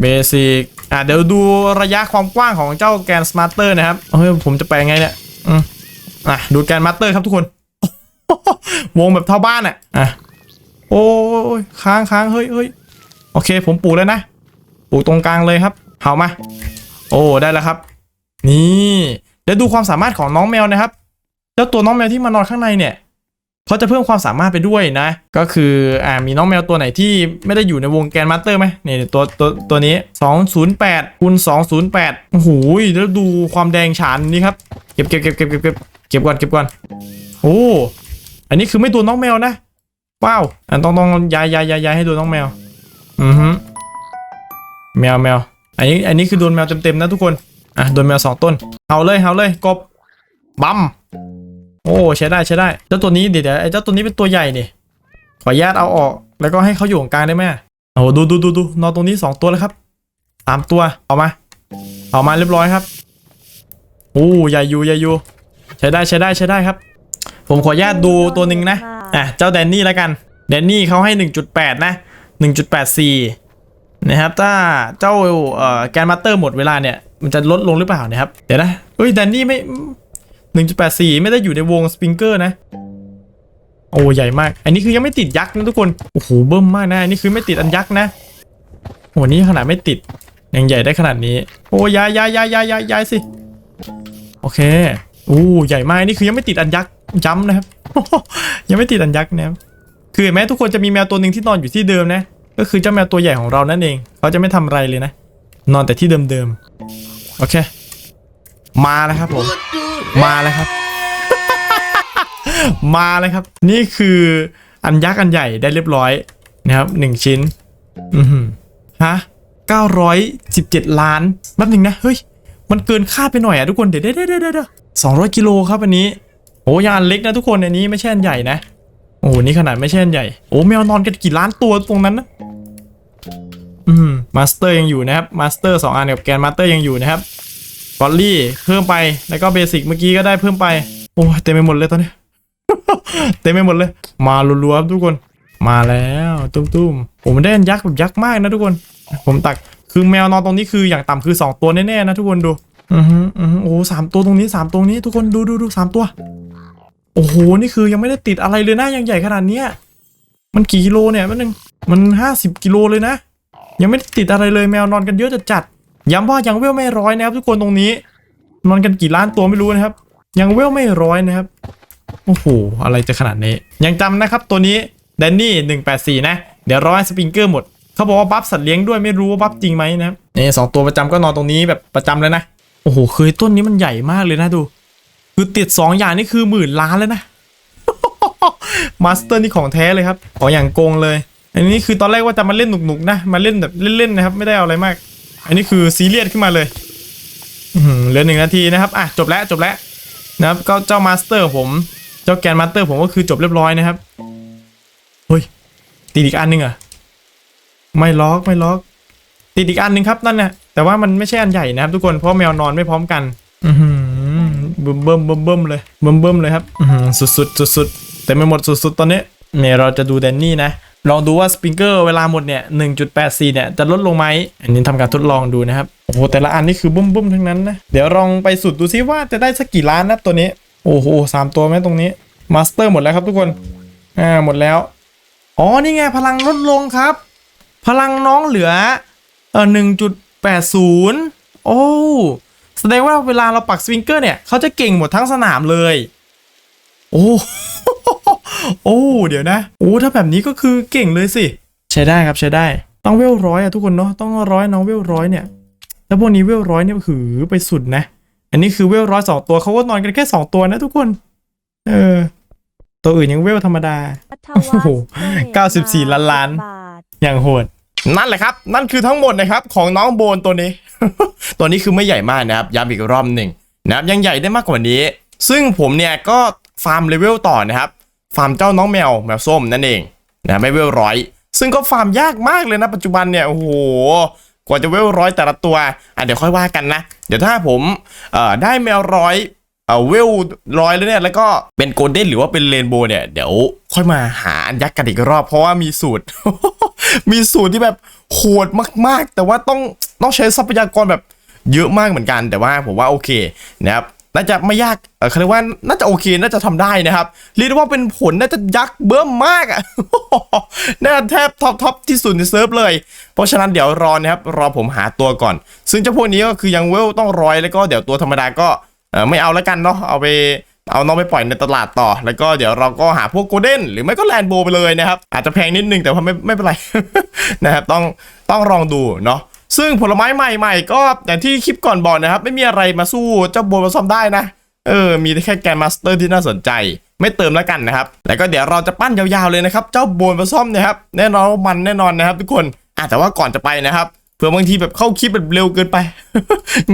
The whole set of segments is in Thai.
เบสิกอะเดี๋ยวดูระยะความกว้างของเจ้าแกนสมาร์เตอร์นะครับเฮ้ยผมจะไปยังไงเนี่ยอืมอะดูแกนมาสเตอร์ครับทุกคน วงแบบเท่าบ้านอะอะโอ้ยค้างค้างเฮ้ยเฮ้ยโอเค ผมปลูกแล้วนะปลูกตรงกลางเลยครับเห่ามา โอ้ได้แล้วครับ นี่เดี๋ยวดูความสามารถของน้องแมวนะครับเจ้าตัวน้องแมวที่มานอนข้างในเนี่ย เขาจะเพิ่มความสามารถไปด้วยนะ ก็คืออ่ามีน้องแมวตัวไหนที่ไม่ได้อยู่ในวงแกนมาสเตอร์ไหมเนี่ยตัวตัวตัวนี้ 208คูณ208โอ้โหแล้วดูความแดงฉานนี่ครับ เก็บเก็บเก็บเก็บเก็บเก็บเก็บก่อนเก็บก่อนโอ้อันนี้คือไม่ตัวน้องแมวนะว้าวอันต้องต้องย้ายย้ายย้ายย้ายให้ดูน้องแมว อือฮึแมวแมวอันนี้อันนี้คือโดนแมวเต็มๆนะทุกคนอะโดนแมวสองต้นเอาเลยเอาเลยกบบัม โอ้ใช้ได้ใช้ได้เจ้าตัวนี้เดี๋ยวไอ้เจ้าตัวนี้เป็นตัวใหญ่นี่ขออนุญาตเอาออก แล้วก็ให้เขาอยู่ตรงกลางได้ไหมโอ้ดูดูดูดูนอนตรงนี้สองตัวแล้วครับสามตัวเอามาเอามาเรียบร้อยครับโอ้ใหญ่อยู่ใหญ่อยู่ใช้ได้ใช้ได้ใช้ได้ครับ ผมขออนุญาตดูตัวหนึ่งนะอะเจ้าแดนนี่แล้วกันแดนนี่เขาให้ 1.8 นะ 1.84 นะครับ ถ้าเจ้าเอ่อแกนมาสเตอร์หมดเวลาเนี่ย มันจะลดลงหรือเปล่านะครับ เดี๋ยวนะเอ้ยแดนนี่ไม่ 1.84 ไม่ได้อยู่ในวงสปริงเกอร์นะ โอ้ใหญ่มาก อันนี้คือยังไม่ติดยักษ์นะทุกคน โอ้โหเบิ่มมากนะอันนี้คือไม่ติดอันยักษ์นะโอ้นี่ขนาดไม่ติดยังใหญ่ได้ขนาดนี้ โอ้ยายยายยายยายยายยายสิโอเคโอ้ใหญ่มากอันนี่คือยังไม่ติดอันยักษ์ย้ำนะครับ ยังไม่ติดอันยักษ์นะครับคือเห็นไหมทุกคนจะมีแมวตัวหนึ่งที่นอนอยู่ที่เดิมนะ ก็คือเจ้าแมวตัวใหญ่ของเรานั่นเอง เขาจะไม่ทำอะไรเลยนะ นอนแต่ที่เดิมๆ โอเค มาแล้วครับผม มาแล้วครับ มาเลยครับ นี่คืออันยักษ์อันใหญ่ได้เรียบร้อยนะครับหนึ่งชิ้น อือหือฮะเก้าร้อยสิบเจ็ดล้านแป๊บหนึ่งนะ เฮ้ย มันเกินคาดไปหน่อยอะทุกคนเดี๋ยวเดี๋ยวเดี๋ยวเดี๋ยวสองร้อยกิโลครับอันนี้โอ้ยานเล็กนะทุกคนอันนี้ไม่ใช่อันใหญ่นะ โอ้นี่ขนาดไม่ใช่อันใหญ่ โอ้แมวนอนกันกี่ล้านตัวตรงนั้นนะอืมมาสเตอร์ยังอยู่นะครับ มาสเตอร์สองอันกับแกนมาสเตอร์ยังอยู่นะครับ บอลลี่เพิ่มไปแล้วก็เบสิกเมื่อกี้ก็ได้เพิ่มไป โอ้เต็มไปหมดเลยตอนนี้ เต็มไปหมดเลย มารัวๆครับทุกคน มาแล้วตุ้มๆผมได้อันยักษ์แบบยักษ์มากนะทุกคน ผมตักคือแมวนอนตรงนี้คืออย่างต่ำคือสองตัวแน่ๆนะทุกคนดูอือฮึอือฮึโอ้สามตัวตรงนี้สามตัวนี้ทุกคนดูดูดูสามตัว โอ้โหนี่คือยังไม่ได้ติดอะไรเลยนะยังใหญ่ขนาดเนี้ยมันกี่กิโลเนี่ยมันหนึ่งมันห้าสิบกิโลเลยนะ ยังไม่ได้ติดอะไรเลยแมวนอนกันเยอะจัดจัด ย้ำว่ายังเวลไม่ร้อยนะครับ ทุกคนตรงนี้นอนกันกี่ล้านตัวไม่รู้นะครับ ยังเวลไม่ร้อยนะครับโอ้โหอะไรจะขนาดนี้ ยังจำนะครับตัวนี้แดนนี่หนึ่งแปดสี่นะ เดี๋ยวร้อให้สปริงเกอร์หมดเขาบอกว่าบัฟสัตว์เลี้ยงด้วยไม่รู้ว่าบัฟจริงไหมนะครับนี่สองตัวประจำก็นอนตรงนี้แบบประจำเลยนะโอ้โหเคยต้นนี้มันใหญ่มากเลยนะดู คือติดสองอย่างนี่คือหมื่นล้านเลยนะมาสเตอร์นี่ของแท้เลยครับของอย่างโกงเลย อันนี้คือตอนแรกว่าจะมาเล่นหนุกๆนะมาเล่นแบบเล่นๆนะครับ ไม่ได้เอาอะไรมาก อันนี้คือซีเรียสขึ้นมาเลยเหลือหนึ่งนาทีนะครับ อะจบแล้วจบแล้วนะครับ ก็เจ้ามาสเตอร์ผม เจ้าแกนมาสเตอร์ผมก็คือจบเรียบร้อยนะครับ เฮ้ยติดอีกอันหนึงเหรอะไม่ล็อกไม่ล็อกติดอีกอันหนึงครับนั่นนะแต่ว่ามันไม่ใช่อันใหญ่นะครับ ทุกคน เพราะแมวนอนไม่พร้อมกัน อือหือเบิ่มเบิ่มเบิ่มเบิ่มเลยเบิ่มเบิ่มเลยครับอือหือสุดสุดสุดสุดแต่ไม่หมดสุดสุดตอนนี้เนี่ยเราจะดูแดนนี่นะ ลองดูว่าสปริงเกอร์เวลาหมดเนี่ย 1.84 เนี่ย จะลดลงไหม อันนี้ทำการทดลองดูนะครับ โอ้โห แต่ละอันนี่คือบุ้มบุ้มๆทั้งนั้นนะ เดี๋ยวลองไปสุดดูซิว่าจะได้สักกี่ล้านนะตัวนี้ โอ้โหสามตัวไหมตรงนี้ มาสเตอร์หมดแล้วครับทุกคน อ่า หมดแล้ว อ๋อ นี่ไง พลังลดลงครับ พลังน้องเหลือ เออ1.80 โอ้ แสดงว่าเวลาเราปักสวิงเกอร์เนี่ย เขาจะเก่งหมดทั้งสนามเลย โอ้ โอ้ เดี๋ยวนะโอ้ถ้าแบบนี้ก็คือเก่งเลยสิ ใช้ได้ครับใช้ได้ ต้องเวลร้อยอะทุกคนเนาะต้องร้อยน้องเวลร้อยเนี่ย แล้วพวกนี้เวลร้อยเนี่ยหือไปสุดนะ อันนี้คือเวลร้อยสองตัวเขาก็นอนกันแค่สองตัวนะทุกคน เออ ตัวอื่นยังเวลธรรมดา โอ้โห94ล้านล้าน อย่างโหดนั่นแหละครับ นั่นคือทั้งหมดนะครับของน้องโบนตัวนี้ ตัวนี้คือไม่ใหญ่มากนะครับ ย้ำอีกรอบหนึ่งนะครับ ยังใหญ่ได้มากกว่านี้ ซึ่งผมเนี่ยก็ฟาร์มเลเวลต่อนะครับ ฟาร์มเจ้าน้องแมวแมวส้มนั่นเองนะไม่เวลร้อย ซึ่งก็ฟาร์มยากมากเลยนะปัจจุบันเนี่ยโอ้โหกว่าจะเวลร้อยแต่ละตัวอะเดี๋ยวค่อยว่ากันนะ เดี๋ยวถ้าผมเอ่อได้แมวร้อยเอ่อเวลร้อยแล้วเนี่ยแล้วก็เป็นโกลเด้นหรือว่าเป็นเรนโบว์เนี่ยเดี๋ยวค่อยมาหาอันยักษ์กันอีกรอบ เพราะว่ามีสูตร มีสูตรที่แบบโหดมาก ๆ แต่ว่าต้องต้องใช้ทรัพยากรแบบเยอะมากเหมือนกันแต่ว่าผมว่าโอเคนะครับ น่าจะไม่ยากเออเขาเรียกว่าน่าจะโอเคน่าจะทำได้นะครับเรียกว่าเป็นผลน่าจะยักษ์เบิ่มมากอะน่าแทบท็อปท็อปที่สุดในเซิร์ฟเลย เพราะฉะนั้นเดี๋ยวรอนะครับรอผมหาตัวก่อน ซึ่งเจ้าพวกนี้ก็คือยังเวลต้องร้อยแล้วก็เดี๋ยวตัวธรรมดาก็เออไม่เอาแล้วกันเนาะเอาไปเอาน้องไปปล่อยในตลาดต่อ แล้วก็เดี๋ยวเราก็หาพวกโกลเด้นหรือไม่ก็แลนโบไปเลยนะครับ อาจจะแพงนิดนึงแต่ว่าไม่ไม่เป็นไรนะครับต้องต้องลองดูเนาะ ซึ่งผลไม้ใหม่ๆ ก็อย่างที่คลิปก่อนบอกนะครับ ไม่มีอะไรมาสู้เจ้าโบมาซ่อมได้นะ เออ มีแค่แกนมาสเตอร์ที่น่าสนใจ ไม่เติมแล้วกันนะครับ แล้วก็เดี๋ยวเราจะปั้นยาวๆเลยนะครับ เจ้าโบนมาซ่อมนะครับ แน่นอนมันแน่นอนนะครับ ทุกคนอะแต่ว่าก่อนจะไปนะครับเผื่อบางทีแบบเข้าคลิปแบบเร็วเกินไป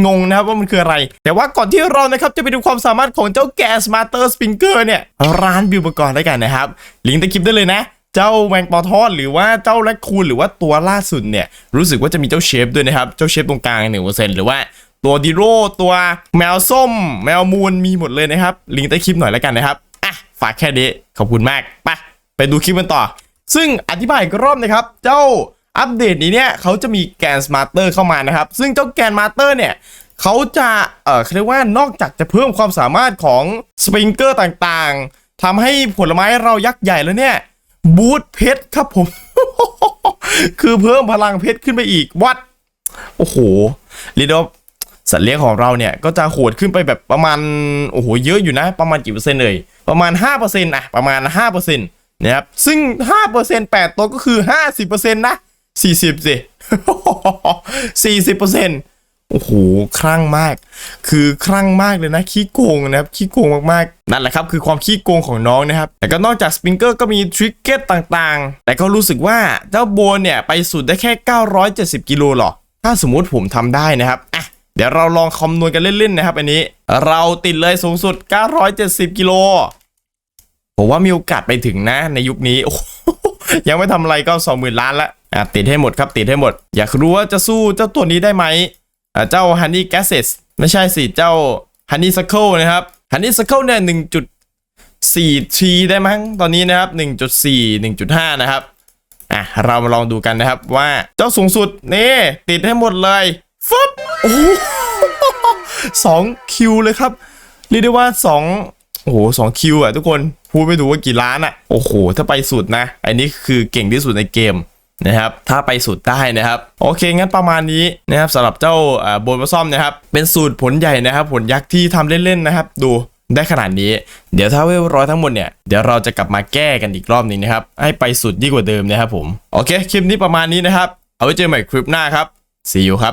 งงนะครับว่ามันคืออะไร แต่ว่าก่อนที่เรานะครับจะไปดูความสามารถของเจ้าแกสมาสเตอร์สปริงเกอร์เนี่ย ร้านบิวมาก่อนได้กันนะครับ ลิงก์ใต้คลิปได้เลยนะ จ้าแมงปอทอดหรือว่าเจ้าแรคคูนหรือว่าตัวล่าสุดเนี่ยรู้สึกว่าจะมีเจ้าเชฟด้วยนะครับ เจ้าเชฟตรงกลางหนึ่งเปอร์เซ็นต์หรือว่าตัวดิโรตัวแมวส้ม แมวมูลมีหมดเลยนะครับ ลิงก์ใต้คลิปหน่อยแล้วกันนะครับอะฝากแค่นี้ขอบคุณมากไปไปดูคลิปกันต่อ ซึ่งอธิบายอีกรอบนะครับ เจ้าอัปเดตนี้เนี่ยเขาจะมีแกนสมาร์เตอร์เข้ามานะครับ ซึ่งเจ้าแกนมาสเตอร์เนี่ยเขาจะเอ่อเขาเรียกว่านอกจากจะเพิ่มความสามารถของสปริงเกอร์ต่างๆทำให้ผลไม้เรายักษ์ใหญ่แล้วเนี่ย บูทเพชรครับผม คือเพิ่มพลังเพชรขึ้นไปอีกวัด โอ้โหเรียกได้ว่าสัตว์เลี้ยงของเราเนี่ย ก็จะโหดขึ้นไปแบบประมาณ โอ้โห เยอะอยู่นะ ประมาณกี่เปอร์เซ็นต์เลย ประมาณ5%อะประมาณ 5%นะครับ ซึ่ง 5% 8 ตัวก็คือ 50%นะ 40สิ40% โอ้โหคลั่งมาก คือคลั่งมากเลยนะขี้โกงนะครับขี้โกงมากๆนั่นแหละครับคือความขี้โกงของน้องนะครับแต่ก็นอกจากสปริงเกอร์ก็มีทริกเก็ตต่างๆ แต่ก็รู้สึกว่าเจ้าโบนเนี่ยไปสุดได้แค่ 970 กิโลหรอ ถ้าสมมุติผมทำได้นะครับอะเดี๋ยวเราลองคำนวณกันเล่นๆนะครับ อันนี้เราติดเลยสูงสุด 970 กิโลผมว่ามีโอกาสไปถึงนะในยุคนี้ยังไม่ทำอะไรก็20,000ล้านละอะติดให้หมดครับติดให้หมด อยากรู้ว่าจะสู้เจ้าตัวนี้ได้ไหม เจ้า Honey Gases ไม่ใช่สิ เจ้า Honey Circle นะครับ Honey Circle เนี่ย1.4 t ได้มั้งตอนนี้นะครับ 1.4 1.5 นะครับ อะ เรามาลองดูกันนะครับว่าเจ้าสูงสุด นี่ ติดให้หมดเลยฟึบโอ้โหสองคิวเลยครับ เรียกได้ว่าสองโอ้โหสองคิวอะทุกคน พูดไม่ถูกว่ากี่ล้านอะ โอ้โห ถ้าไปสุดนะ อันนี้คือเก่งที่สุดในเกม นะครับถ้าไปสุดได้นะครับ โอเคงั้นประมาณนี้นะครับสำหรับเจ้าอ่าโบนมาซ่อมนะครับ เป็นสูตรผลใหญ่นะครับ ผลยักษ์ที่ทำเล่นๆนะครับ ดูได้ขนาดนี้ เดี๋ยวถ้าเวลร้อยทั้งหมดเนี่ยเดี๋ยวเราจะกลับมาแก้กันอีกรอบหนึงนะครับ ให้ไปสุดยิ่งกว่าเดิมนะครับผม โอเคคลิปนี้ประมาณนี้นะครับ เอาไว้เจอใหม่คลิปหน้าครับ see you ครับ